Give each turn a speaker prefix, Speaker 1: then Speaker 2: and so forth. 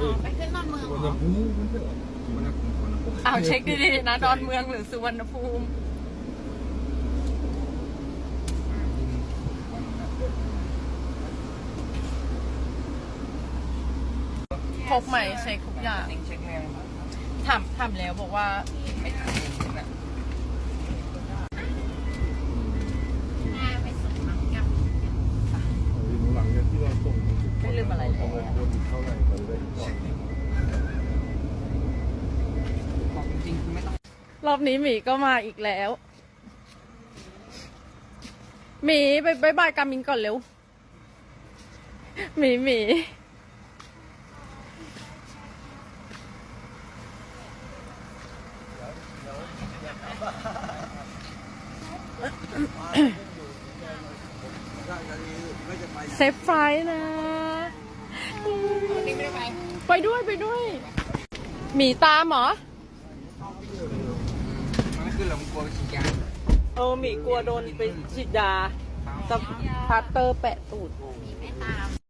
Speaker 1: อ๋อไปขึ้นนอนเมือง
Speaker 2: วัน
Speaker 1: เหรอ
Speaker 2: น้ำพุไม่ใช่เหรอวันน้ำพุวันน้ำพุ
Speaker 3: อ้าวเช็คดีๆนะดอนเมืองหรือสุวรรณภูมิพกไหมเช็คทุกอย่าง
Speaker 4: เช็คแรง
Speaker 3: ถามถามแล้วบอกว่า
Speaker 4: ไม่ทันนะ
Speaker 1: ไปส่งน้ำกับ
Speaker 2: หลังจากที่เราส่ง
Speaker 3: ไม่ ลืมอะไรเลย
Speaker 2: เท่าไหร่มันได้ก่อน
Speaker 4: บอกจริงๆคือไม่ต้อง
Speaker 3: รอบนี้หมีก็มาอีกแล้ว หมีไปบายบายกามินก่อนเร็ว หมีหมีเซฟไฟล์นะ
Speaker 1: นี่ไม่ ได้ไป
Speaker 3: ไปด้วยไปด้วย หมีตามเหรอ
Speaker 4: มันไม่ขึ้นหรอกมันกลัวฉีดยา
Speaker 3: เออหมีกลัวโดนไปฉีดยาจะพัตเตอร์แปะตูด
Speaker 1: ไม่ตาม